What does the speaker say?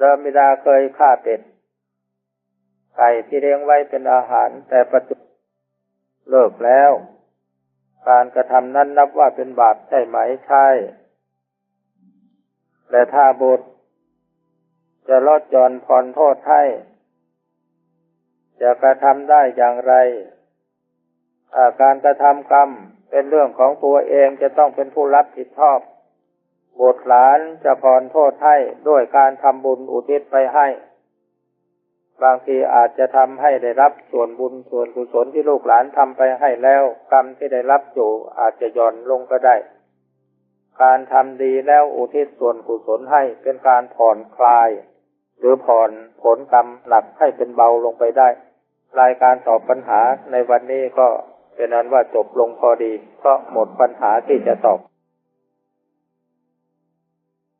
ดิมบิดาเคยฆ่าเป็ดไก่ที่เลี้ยงไว้เป็นอาหาร แต่ปัจจุเลิกแล้ว การกระทำนั้นนับว่าเป็นบาปใช่ไหมใช่แต่ถ้าบุตร จะลดจอนผ่อนโทษให้ จะกระทำได้อย่างไรอาการกระทำกรรมเป็นเรื่องของตัวเองจะต้องเป็นผู้รับผิดชอบ บุตรหลานจะผ่อนโทษให้ด้วยการทำบุญอุทิศไปให้ บางทีอาจจะทำให้ได้รับส่วนบุญส่วนกุศลที่ลูกหลานทำไปให้แล้ว กรรมที่ได้รับอยู่อาจจะย่อนลงก็ได้ การทำดีแล้วอุทิศส่วนกุศลให้เป็นการผ่อนคลาย หรือผ่อนผลกรรมหนักให้เป็นเบาลงไปได้ รายการตอบปัญหาในวันนี้ก็เป็นนั้นว่าจบลงพอดีก็หมดปัญหาที่จะตอบ